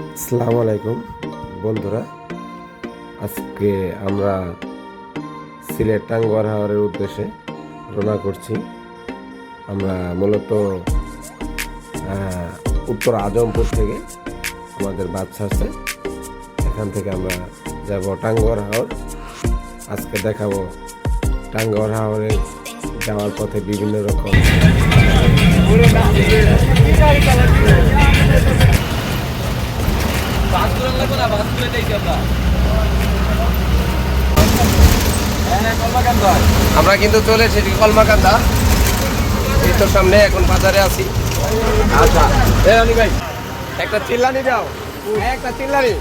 আসসালামু আলাইকুম, বন্ধুরা। আজকে আমরা সিলেট টাঙ্গুয়ার হাওয়ারের উদ্দেশ্যে রওনা করছি। আমরা মূলত উত্তর আজমপুর থেকে আমাদের বাচ্চা আছে। এখান থেকে আমরা যাব টাঙ্গুয়ার হাওর। আজকে দেখাবো টাঙ্গুয়ার হাওরে যাওয়ার পথে বিভিন্ন রকম আমরা কিন্তু চলে এসেছি কলমাকান্দা। এই তো সামনে এখন বাজারে আছি। আচ্ছা। এ অনি ভাই একটা চিল্লানি দাও। একটা চিল্লানি।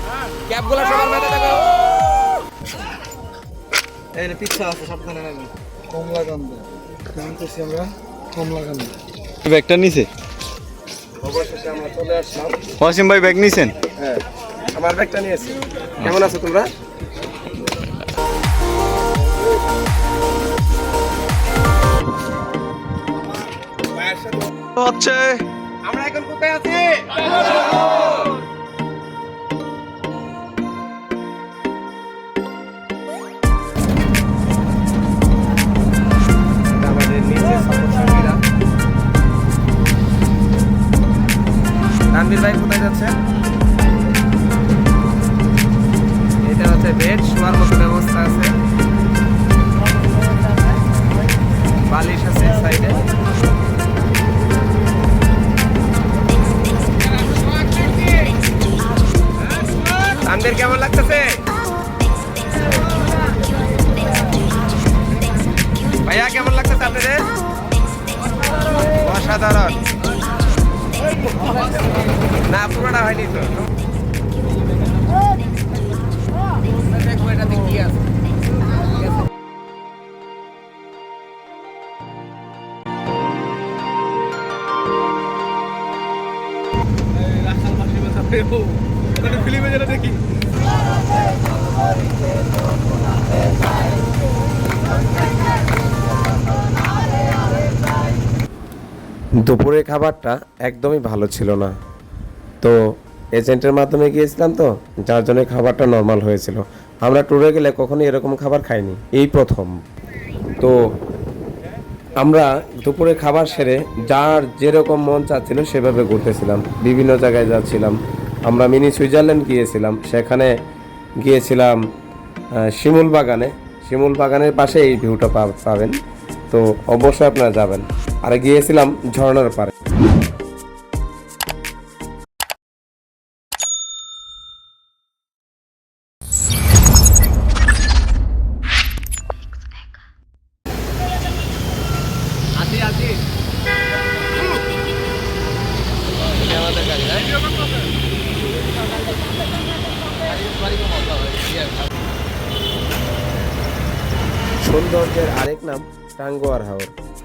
ক্যাবগুলো সবার মেলে দেখো এখানে পিচ্ছা আছে সাবধানে নেবেন কমলা কান্দা কেমন করছি আমরা? কমলা কান্দা ব্যাগটা নিছে? অবশেষে আমরা চলে আসলাম ওয়াসিম ভাই ব্যাগ নিয়েছেন হ্যাঁ আমার ব্যাগটা নিয়েছি। কেমন আছো তোমরা? হচ্ছে। আমরা এখন কোথায় আছি? ফিল্মে যেটা দেখি। দুপুরের খাবারটা একদমই ভালো ছিল না। তো এজেন্টের মাধ্যমে গিয়েছিলাম তো, যার জন্য খাবারটা নর্মাল হয়েছিল। আমরা ট্যুরে গেলে কখনো এরকম খাবার খাইনি, এই প্রথম। তো আমরা দুপুরে খাবার সেরে যার যেরকম মন চাচ্ছিল সেভাবে ঘুরতেছিলাম, বিভিন্ন জায়গায় যাচ্ছিলাম। আমরা মিনি সুইজারল্যান্ড গিয়েছিলাম। সেখানে গিয়েছিলাম শিমুল বাগানে। শিমুল বাগানের পাশে এই ভিউটা পাবেন। তো অবশ্যই আপনারা যাবেন। আর গিয়েছিলাম ঝর্ণার পারে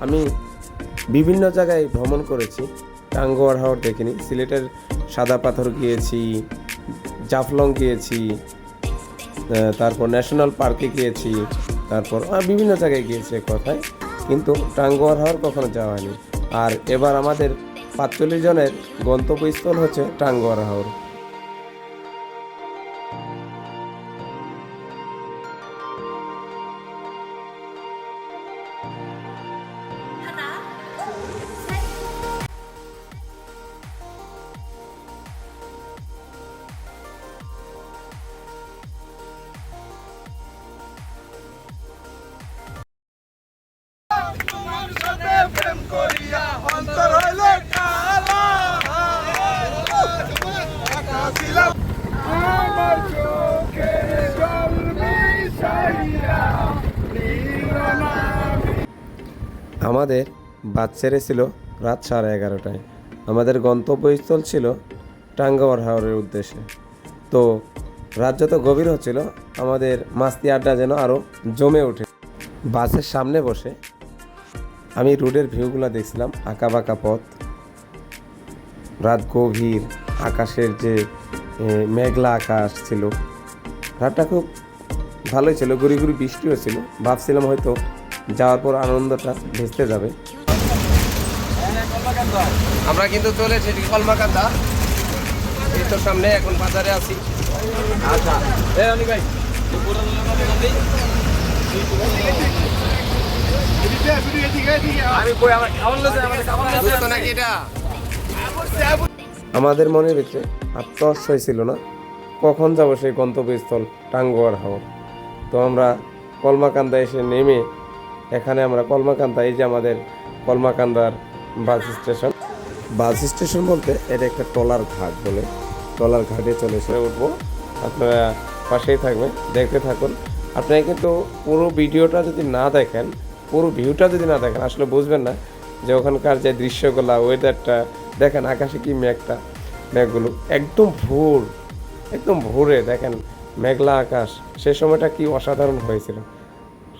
আমি বিভিন্ন জায়গায় ভ্রমণ করেছি। টাঙ্গুয়ার হাওর দেখিনি। সিলেটের সাদা পাথর গিয়েছি, জাফলং গিয়েছি তারপর ন্যাশনাল পার্কে গিয়েছি, তারপর বিভিন্ন জায়গায় গিয়েছি এক কথায়। কিন্তু টাঙ্গুয়ার হাওর কখনো যাওয়া হয়নি। আর এবার আমাদের পাঁচচল্লিশ জনের গন্তব্যস্থল হচ্ছে টাঙ্গুয়ার হাওর। আমাদের বাস ছেড়েছিল রাত সাড়ে এগারোটায়। আমাদের গন্তব্যস্থল ছিল টাঙ্গাওয়ার হাওরের উদ্দেশ্যে। তো রাত যত গভীর হচ্ছিল, আমাদের মাস্তি আড্ডা যেন আরও জমে ওঠে। বাসের সামনে বসে আমি রোডের ভিউগুলো দেখছিলাম আঁকা বাঁকা পথ। রাত গভীর আকাশের যে মেঘলা আকাশ ছিল, রাতটা খুব ভালোই ছিল গুড়ি গুড়ি বৃষ্টি হয়েছিল ভাবছিলাম হয়তো যাওয়ার পর আনন্দটা ভেস্তে যাবে। আমরা কিন্তু চলে এসেছি কলমাকান্দা এই তো সামনে এখন বাজারে আছি। আচ্ছা। ভাই আমাদের মনের ভিতরে আত্মহস্যই ছিল না। কখন যাব সেই গন্তব্যস্থল টাঙ্গুয়ার হাওর। তো আমরা কলমাকান্দা এসে নেমে এখানে আমরা কলমাকান্দা, এই যে আমাদের কলমাকান্দার বাস স্টেশন। বাস স্টেশন বলতে এটা একটা টলার ঘাট বলে। টলার ঘাটে চলে এসে উঠবো। আপনারা পাশেই থাকবেন, দেখতে থাকুন। আপনারা কিন্তু পুরো ভিডিওটা যদি না দেখেন, পুরো ভিউটা যদি না দেখেন, আসলে বুঝবেন না যে ওখানকার যে দৃশ্যগুলা ওয়েদারটা দেখেন আকাশে কি মেঘটা, মেঘগুলো একদম ভোর, একদম ভোরে, দেখেন মেঘলা আকাশ, সে সময়টা কি অসাধারণ হয়েছিল।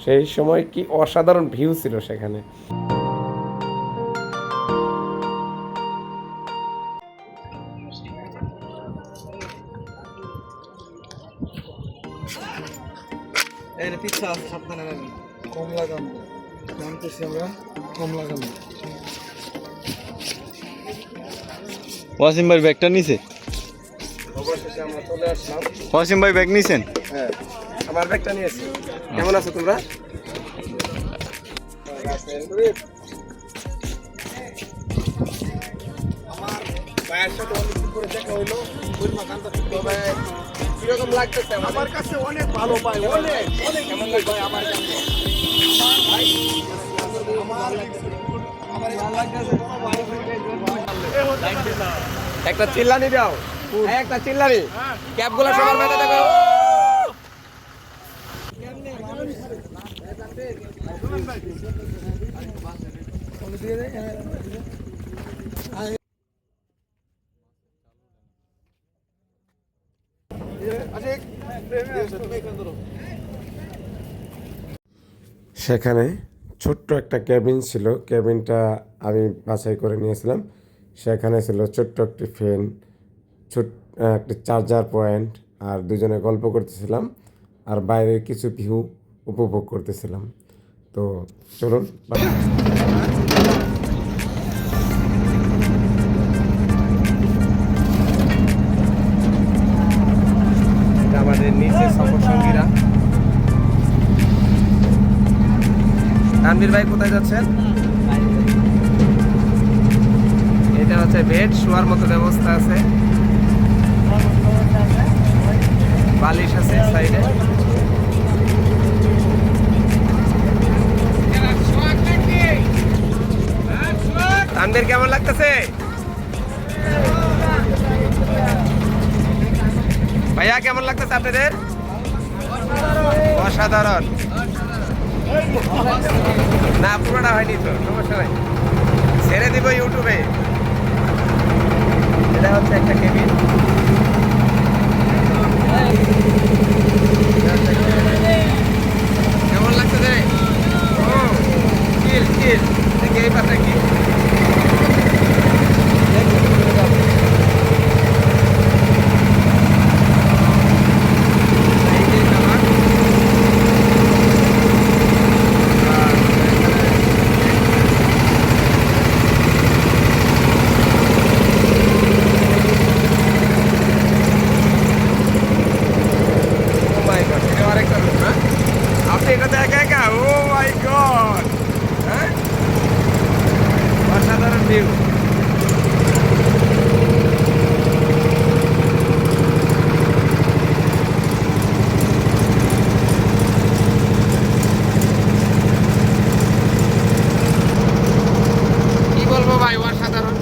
সেই সময় কি অসাধারণ ভিউ ছিল সেখানে। কমলা নামতেছি আমরা কমলা ওয়াসিম ভাই ব্যাগটা নিছে? ওয়াসিম ভাই ব্যাগ নিছেন? হ্যাঁ। আমার ব্যাগটা নিয়েছি। কেমন আছো তোমরা? কীরকম লাগতেছে আমার কাছে অনেক ভালো পাই অনেক অনেক কেমন লাগছে আমার কাছে। একটা চিল্লানি দাও। এই একটা চিল্লানি। ক্যাপগুলো সবার বেঁধে দেখো। সেখানে ছোট্ট একটা ক্যাবিন ছিল। ক্যাবিনটা আমি বাছাই করে নিয়েছিলাম। সেখানে ছিল ছোট্ট একটি ফ্যান, ছোট একটি চার্জার পয়েন্ট আর দুজনে গল্প করতেছিলাম আর বাইরের কিছু ভিউ উপভোগ করতেছিলাম। তো চলুন আমাদের নিচে সফর সঙ্গীরা তানভীর ভাই কোথায় যাচ্ছেন? এটা হচ্ছে বেড, শোয়ার মতো ব্যবস্থা আছে। বালিশ আছে সাইডে। তানভীর, কেমন লাগতেছে? ভাইয়া, কেমন লাগতেছে আপনাদের? অসাধারণ। না, পুরোটা হয়নি তো, সমস্যা নাই। ছেড়ে দিব ইউটিউবে। এটা হচ্ছে একটা কেবিন কেমন লাগছে রে? ও কিল কিল এই পাশে কি এই যে আমার ও মাই গড এটা আরেকটা রুম না আপনি এটা দেখা একা ও মাই গড হ্যাঁ অসাধারণ ভিউ কি বলব ভাই অসাধারণ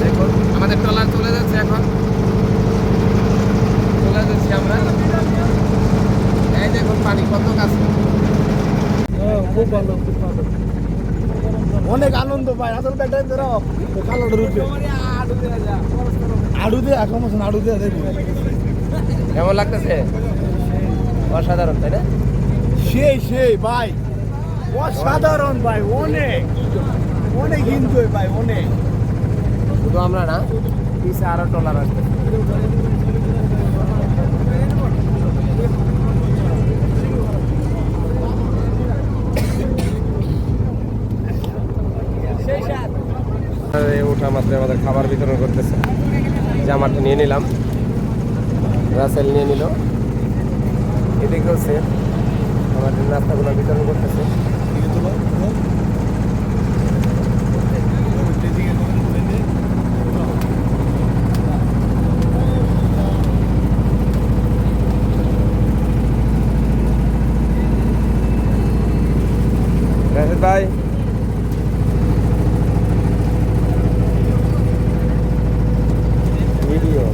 দেখুন আমাদের ট্রলার চলে যাচ্ছে এখন চলে যাচ্ছি আমরা এই দেখুন পানি কত কাছে খুব ভালো খুব ভালো অনেক আনন্দ পাই আসল ব্যাগটা ধরো কালো রুপে দিয়ে দেখব কেমন লাগতেছে? অসাধারণ তাই না? সেই সেই ভাই। অসাধারণ ভাই অনেক। অনেক এনজয় ভাই অনেক। শুধু আমরা না পিছে আরও ট্রলার আসবে। ওঠা মাত্র আমাদের খাবার বিতরণ করতেছে। জামাটা নিয়ে নিলাম। রাসেল নিয়ে নিল। এদিকেও সে আমাদের নাস্তাগুলো বিতরণ করতেছে রাশেদ ভাই ভিডিও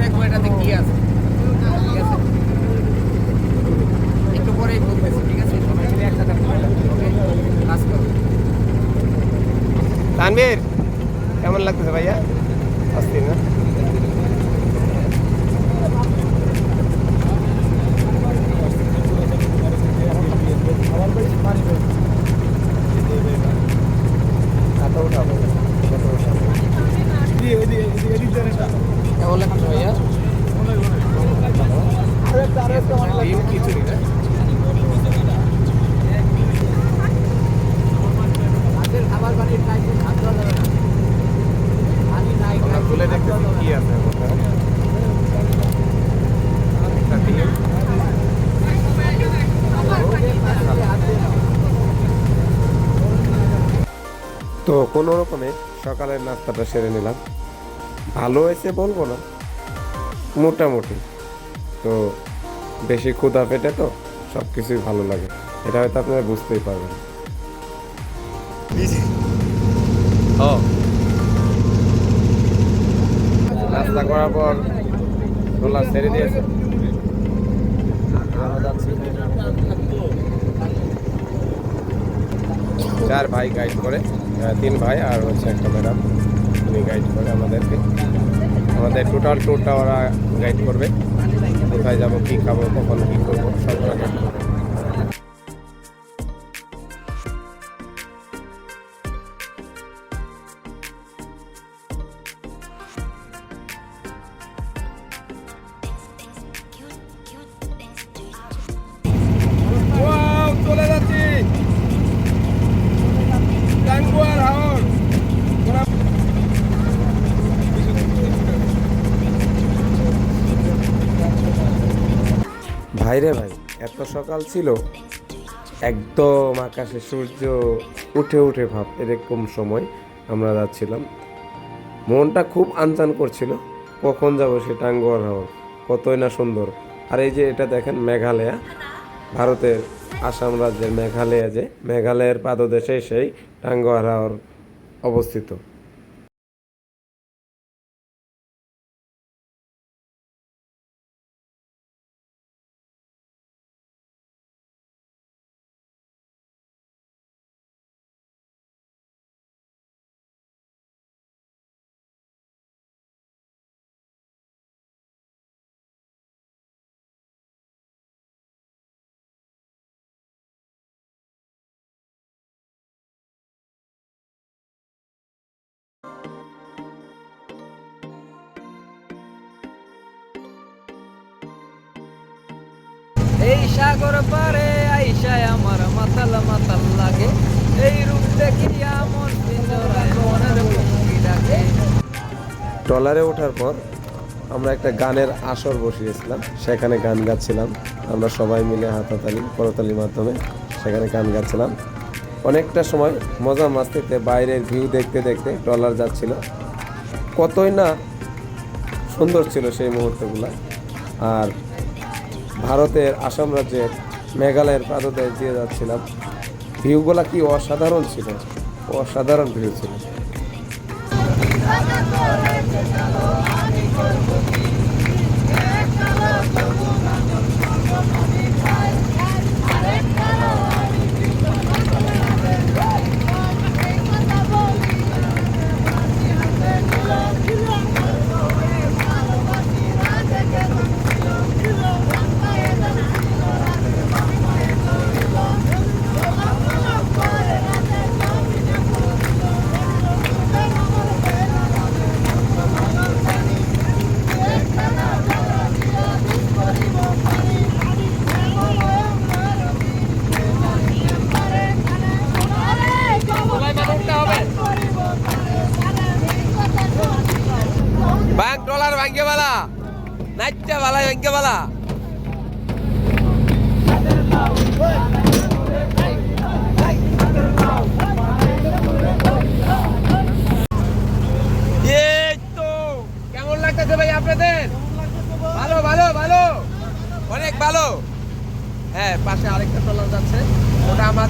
দেখো এটাতে কি আছে ঠিক আছে একটু পরেই বলতেছি ঠিক আছে সবাই মিলে একসাথে ওকে কাজ করো তানভীর কেমন লাগতেছে ভাইয়া? অস্থির না এত উঠাবো এত উঠাবো। কেমন লাগছে ভাইয়া ডিম খিচুড়ি না রাতের খাবার বানিয়ে খাইছি ভাত দেওয়া যাবে না আমি নাই আমরা খুলে দেখতেছি কি আছে এর মধ্যে। একটা ডিম তো কোনো রকমে সকালের নাস্তাটা সেরে নিলাম। ভালো হয়েছে বলব না মোটামুটি। তো বেশি ক্ষুধা পেটে তো সব কিছুই ভালো লাগে এটা হয়তো আপনারা বুঝতেই পারবেন। নাস্তা করার পর রোলার ছেড়ে দিয়েছে। চার ভাই গাইড করে। তিন ভাই আর হচ্ছে একটা ম্যাডাম। উনি গাইড করে আমাদেরকে। আমাদের টোটাল ট্যুরটা ওরা গাইড করবে। কোথায় যাব, কী খাব, কখন, কী করব, সব করবে। সকাল ছিল, একদম আকাশে সূর্য উঠে উঠে ভাব, এরকম সময় আমরা যাচ্ছিলাম। মনটা খুব আনচান করছিল, কখন যাব সে টাঙ্গুয়ার হাওর, কতই না সুন্দর। আর এই যে এটা দেখেন মেঘালয়া, ভারতের আসাম রাজ্যের মেঘালয়া যে, মেঘালয়ের পাদদেশে সেই টাঙ্গুয়ার হাওর অবস্থিত। সাগর পারে আইসায় আমার মাতাল মাতাল লাগে। এই রূপ দেখিয়া মন ট্রলারে ওঠার পর আমরা একটা গানের আসর বসিয়েছিলাম। সেখানে গান গাচ্ছিলাম। আমরা সবাই মিলে হাতাতালি, করতালির মাধ্যমে সেখানে গান গাচ্ছিলাম। অনেকটা সময় মজা মাস্তিতে বাইরের ভিউ দেখতে দেখতে ট্রলার যাচ্ছিল। কতই না সুন্দর ছিল সেই মুহূর্তগুলো। আর ভারতের আসাম রাজ্যের মেঘালয়ের পাদদেশ দিয়ে যাচ্ছিলাম। ভিউগুলা কি অসাধারণ ছিল? অসাধারণ ভিউ ছিল।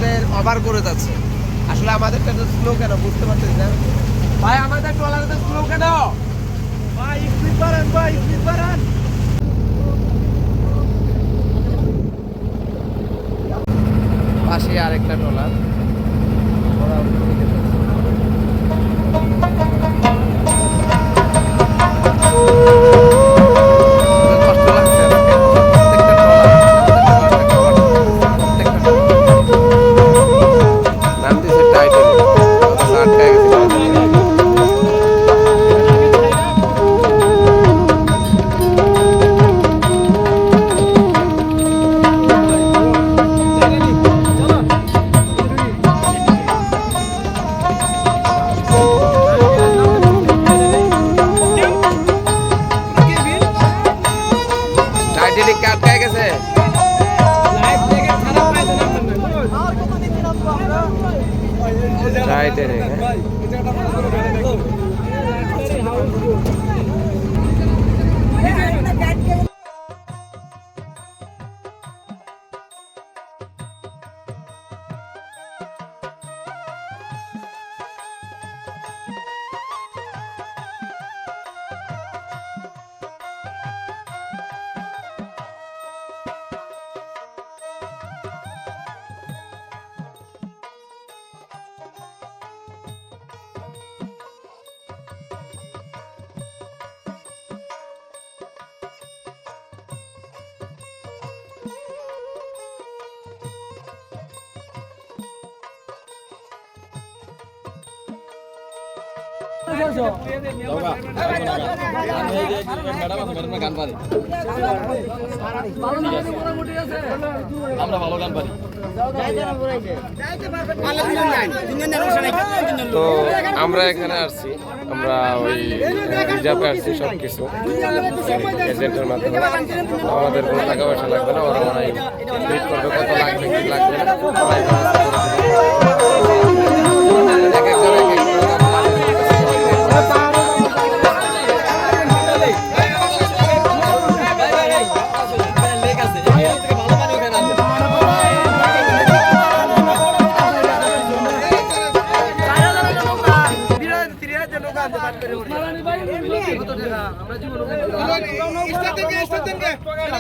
আমাদের ওভার করে যাচ্ছে। আসলে আমাদেরটা তো স্লো কেন? বুঝতে পারতেছি না। ভাই আমাদের ট্রলার তো স্লো কেন? ভাই স্পিড বাড়ান ভাই স্পিড বাড়ান পাশে আরেকটা ট্রলার। তো আমরা এখানে আসছি আমরা ওই রিজার্ভে আসছি সব কিছু এজেন্টের মাধ্যমে আমাদের কোনো টাকা পয়সা লাগবে না ওরা মনে হয় কত লাগবে কি লাগবে না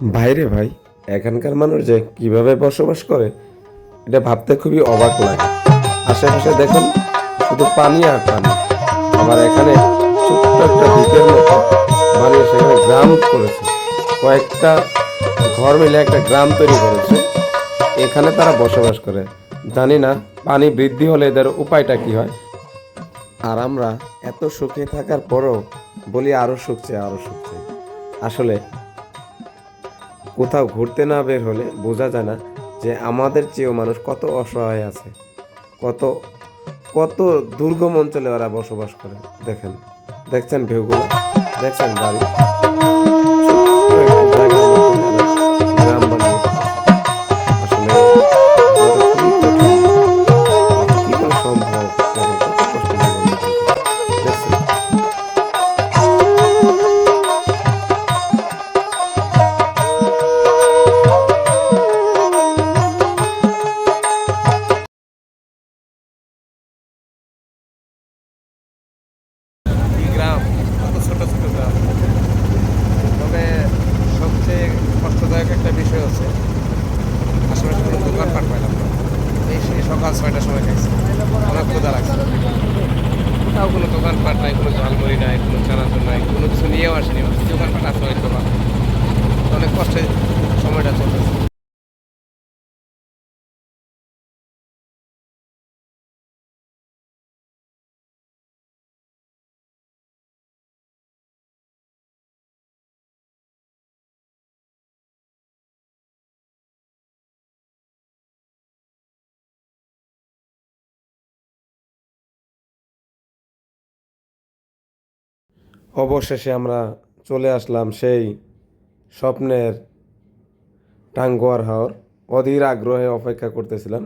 ভাইরে ভাই, এখানকার মানুষ যে কীভাবে বসবাস করে, এটা ভাবতে খুবই অবাক লাগে। আশেপাশে দেখুন, শুধু পানি আর পানি। আবার এখানে ছোট্ট একটা দ্বীপের মতো বানিয়ে সেখানে গ্রাম করেছে। কয়েকটা ঘর মিলে একটা গ্রাম তৈরি করেছে। এখানে তারা বসবাস করে। জানি না, পানি বৃদ্ধি হলে এদের উপায়টা কি হয়। আর আমরা এত সুখে থাকার পরও বলি আরও সুখ চাই, আরও সুখ আসলে কোথাও ঘুরতে না বের হলে বোঝা যায় না যে আমাদের চেয়েও মানুষ কত অসহায় আছে, কত কত দুর্গম অঞ্চলে ওরা বসবাস করে। দেখেন, দেখছেন ভিউগুলো? দেখছেন বাড়ি? ছয়টার সময় খাইছি। আমার ক্ষুদা লাগছে। কোথাও কোনো দোকানপাট নাই, কোনো ঝালমুড়ি নাই, কোনো চানাচুর নাই, কোনো কিছু নিয়েও আসেনি। দোকানপাট আছে হয়তো বা অনেক কষ্টে সময়টা চলতেছে। অবশেষে আমরা চলে আসলাম সেই স্বপ্নের টাঙ্গুয়ার হাওর। অধীর আগ্রহে অপেক্ষা করতেছিলাম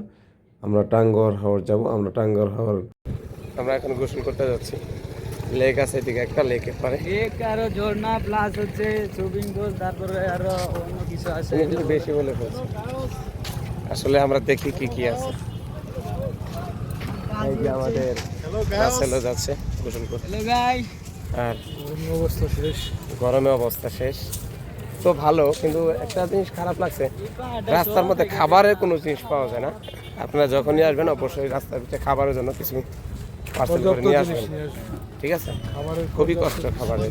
আমরা টাঙ্গুয়ার হাওর যাব আমরা টাঙ্গুয়ার হাওর। আমরা এখন গোসল করতে যাচ্ছি। লেক আছে এদিকে একটা লেকের পারে এক আরও ঝর্ণা প্লাস হচ্ছে সুইমিং পুল তারপরে আরও অন্য কিছু আছে। একটু বেশি বলে ফেলছো। আসলে আমরা দেখি কি কি আছে। এই যে আমাদের রাসেলও যাচ্ছে গোসল করতে। হ্যালো গাইস আর অবস্থা শেষ। গরমে অবস্থা শেষ। তো ভালো কিন্তু একটা জিনিস খারাপ লাগছে। রাস্তার মধ্যে খাবারের কোনো জিনিস পাওয়া যায় না। আপনারা যখনই আসবেন অবশ্যই রাস্তার ভিতরে খাবারের জন্য কিছু পার্সেল করে নিয়ে আসবেন। ঠিক আছে? খাবারের খুবই কষ্ট খাবারের।